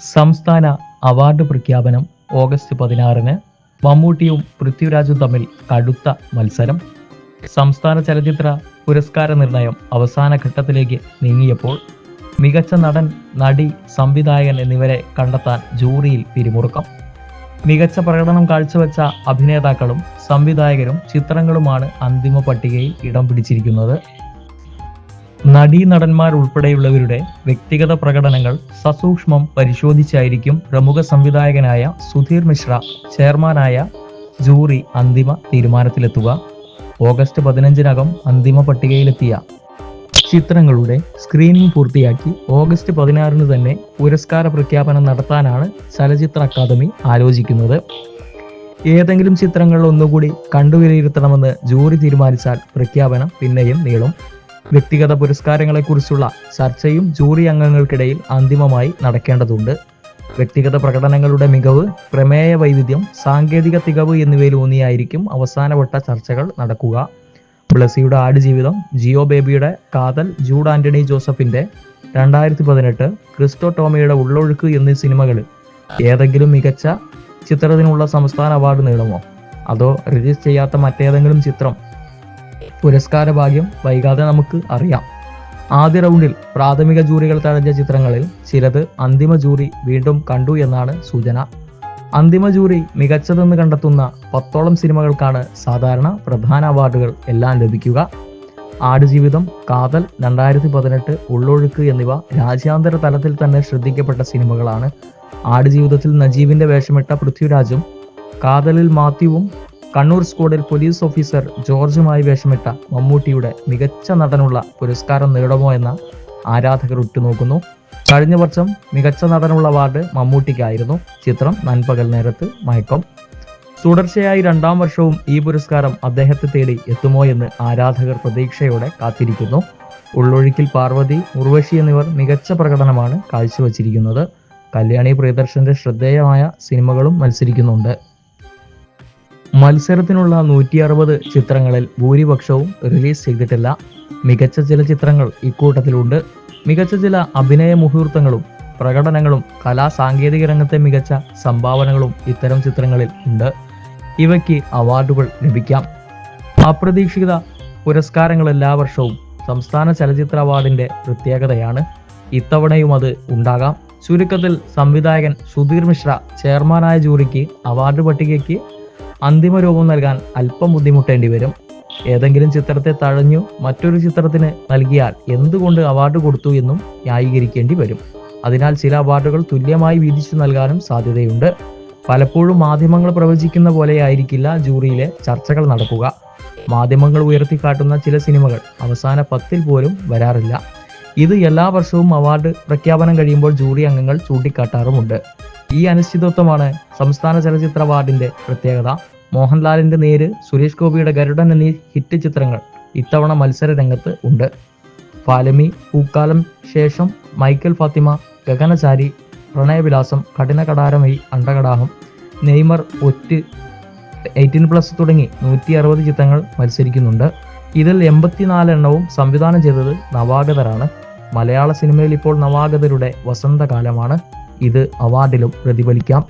സംസ്ഥാന അവാർഡ് പ്രഖ്യാപനം ഓഗസ്റ്റ് പതിനാറിന് മമ്മൂട്ടിയും പൃഥ്വിരാജും തമ്മിൽ കടുത്ത മത്സരം. സംസ്ഥാന ചലച്ചിത്ര പുരസ്കാര നിർണയം അവസാന ഘട്ടത്തിലേക്ക് നീങ്ങിയപ്പോൾ മികച്ച നടൻ നടി സംവിധായകൻ എന്നിവരെ കണ്ടെത്താൻ ജൂറിയിൽ പിരിമുറുക്കം. മികച്ച പ്രകടനം കാഴ്ചവെച്ച അഭിനേതാക്കളും സംവിധായകരും ചിത്രങ്ങളുമാണ് അന്തിമ പട്ടികയിൽ ഇടം പിടിച്ചിരിക്കുന്നത്. നടീ നടന്മാർ ഉൾപ്പെടെയുള്ളവരുടെ വ്യക്തിഗത പ്രകടനങ്ങൾ സസൂക്ഷ്മം പരിശോധിച്ചായിരിക്കും പ്രമുഖ സംവിധായകനായ സുധീർ മിശ്ര ചെയർമാനായ ജൂറി അന്തിമ തീരുമാനത്തിലെത്തുക. ഓഗസ്റ്റ് പതിനഞ്ചിനകം അന്തിമ പട്ടികയിലെത്തിയ ചിത്രങ്ങളുടെ സ്ക്രീനിംഗ് പൂർത്തിയാക്കി ഓഗസ്റ്റ് പതിനാറിന് തന്നെ പുരസ്കാര പ്രഖ്യാപനം നടത്താനാണ് ചലച്ചിത്ര അക്കാദമി ആലോചിക്കുന്നത്. ഏതെങ്കിലും ചിത്രങ്ങൾ ഒന്നുകൂടി കണ്ടുവിലയിരുത്തണമെന്ന് ജൂറി തീരുമാനിച്ചാൽ പ്രഖ്യാപനം പിന്നെയും നീളും. വ്യക്തിഗത പുരസ്കാരങ്ങളെക്കുറിച്ചുള്ള ചർച്ചയും ജൂറി അംഗങ്ങൾക്കിടയിൽ അന്തിമമായി നടക്കേണ്ടതുണ്ട്. വ്യക്തിഗത പ്രകടനങ്ങളുടെ മികവ് പ്രമേയ വൈവിധ്യം സാങ്കേതിക തികവ് എന്നിവയിലൂന്നിയായിരിക്കും അവസാനവട്ട ചർച്ചകൾ നടക്കുക. ബ്ലസിയുടെ ആടുജീവിതം ജിയോ ബേബിയുടെ കാതൽ ജൂഡ് ആന്റണി ജോസഫിന്റെ രണ്ടായിരത്തി പതിനെട്ട് ക്രിസ്റ്റോ ടോമിയുടെ ഉള്ളൊഴുക്ക് എന്നീ സിനിമകൾ ഏതെങ്കിലും മികച്ച ചിത്രത്തിനുള്ള സംസ്ഥാന അവാർഡ് നേടുമോ? അതോ റിലീസ് ചെയ്യാത്ത മറ്റേതെങ്കിലും ചിത്രം പുരസ്കാര ഭാഗ്യം വൈകാതെ നമുക്ക് അറിയാം. ആദ്യ റൗണ്ടിൽ പ്രാഥമിക ജൂറികൾ തഴഞ്ഞ ചിത്രങ്ങളിൽ ചിലത് അന്തിമ ജൂറി വീണ്ടും കണ്ടു എന്നാണ് സൂചന. അന്തിമ ജൂറി മികച്ചതെന്ന് കണ്ടെത്തുന്ന പത്തോളം സിനിമകൾക്കാണ് സാധാരണ പ്രധാന അവാർഡുകൾ എല്ലാം ലഭിക്കുക. ആടുജീവിതം കാതൽ രണ്ടായിരത്തി പതിനെട്ട് ഉള്ളൊഴുക്ക് എന്നിവ രാജ്യാന്തര തലത്തിൽ തന്നെ ശ്രദ്ധിക്കപ്പെട്ട സിനിമകളാണ്. ആടുജീവിതത്തിൽ നജീബിന്റെ വേഷമിട്ട പൃഥ്വിരാജും കാതലിൽ മാത്യുവും കണ്ണൂർ സ്ക്വാഡിൽ പോലീസ് ഓഫീസർ ജോർജുമായി വേഷമിട്ട മമ്മൂട്ടിയുടെ മികച്ച നടനുള്ള പുരസ്കാരം നേടുമോ എന്ന ആരാധകർ ഉറ്റുനോക്കുന്നു. കഴിഞ്ഞ വർഷം മികച്ച നടനുള്ള അവാർഡ് മമ്മൂട്ടിക്കായിരുന്നു. ചിത്രം നൻപകൽ നേരത്ത് മയക്കം. തുടർച്ചയായി രണ്ടാം വർഷവും ഈ പുരസ്കാരം അദ്ദേഹത്തെ തേടി എത്തുമോ എന്ന് ആരാധകർ പ്രതീക്ഷയോടെ കാത്തിരിക്കുന്നു. ഉള്ളൊഴുക്കിൽ പാർവതി ഉർവശി എന്നിവർ മികച്ച പ്രകടനമാണ് കാഴ്ചവച്ചിരിക്കുന്നത്. കല്യാണി പ്രിയദർശന്റെ ശ്രദ്ധേയമായ സിനിമകളും മത്സരിക്കുന്നുണ്ട്. മത്സരത്തിനുള്ള നൂറ്റി അറുപത് ചിത്രങ്ങളിൽ ഭൂരിപക്ഷവും റിലീസ് ചെയ്തിട്ടില്ല. മികച്ച ചില ചിത്രങ്ങൾ ഇക്കൂട്ടത്തിലുണ്ട്. മികച്ച ചില അഭിനയ മുഹൂർത്തങ്ങളും പ്രകടനങ്ങളും കലാ സാങ്കേതിക രംഗത്തെ മികച്ച സംഭാവനകളും ഇത്തരം ചിത്രങ്ങളിൽ ഉണ്ട്. ഇവയ്ക്ക് അവാർഡുകൾ ലഭിക്കാം. അപ്രതീക്ഷിത പുരസ്കാരങ്ങൾ എല്ലാ വർഷവും സംസ്ഥാന ചലച്ചിത്ര അവാർഡിന്റെ പ്രത്യേകതയാണ്. ഇത്തവണയും അത് ഉണ്ടാകാം. ചുരുക്കത്തിൽ സംവിധായകൻ സുധീർ മിശ്ര ചെയർമാനായ ജൂറിക്ക് അവാർഡ് പട്ടികയ്ക്ക് അന്തിമ രൂപം നൽകാൻ അല്പം ബുദ്ധിമുട്ടേണ്ടി വരും. ഏതെങ്കിലും ചിത്രത്തെ തഴഞ്ഞു മറ്റൊരു ചിത്രത്തിന് നൽകിയാൽ എന്തുകൊണ്ട് അവാർഡ് കൊടുത്തു എന്നും ന്യായീകരിക്കേണ്ടി വരും. അതിനാൽ ചില അവാർഡുകൾ തുല്യമായി വീതിച്ചു നൽകാനും സാധ്യതയുണ്ട്. പലപ്പോഴും മാധ്യമങ്ങൾ പ്രവചിക്കുന്ന പോലെയായിരിക്കില്ല ജൂറിയിലെ ചർച്ചകൾ നടക്കുക. മാധ്യമങ്ങൾ ഉയർത്തിക്കാട്ടുന്ന ചില സിനിമകൾ അവസാന പത്തിൽ പോലും വരാറില്ല. ഇത് എല്ലാ വർഷവും അവാർഡ് പ്രഖ്യാപനം കഴിയുമ്പോൾ ജൂറി അംഗങ്ങൾ ചൂണ്ടിക്കാട്ടാറുമുണ്ട്. ഈ അനിശ്ചിതത്വമാണ് സംസ്ഥാന ചലച്ചിത്ര അവാർഡിന്റെ പ്രത്യേകത. മോഹൻലാലിന്റെ നേര് സുരേഷ് ഗോപിയുടെ ഗരുഡൻ എന്നീ ഹിറ്റ് ചിത്രങ്ങൾ ഇത്തവണ മത്സര രംഗത്ത് ഉണ്ട്. Falimy Pookkaalam Sesham Michael Fathima Gaganachari Pranayavilasam Kadina Kadoramee Andakadaham Neymar Ottu eighteen plus തുടങ്ങി നൂറ്റി അറുപത് ചിത്രങ്ങൾ മത്സരിക്കുന്നുണ്ട്. ഇതിൽ എൺപത്തിനാല് എണ്ണവും സംവിധാനം ചെയ്തത് നവാഗതരാണ്. മലയാള സിനിമയിൽ ഇപ്പോൾ നവാഗതരുടെ വസന്തകാലമാണ്. ഇത് അവാർഡിലും പ്രതിഫലിക്കാം.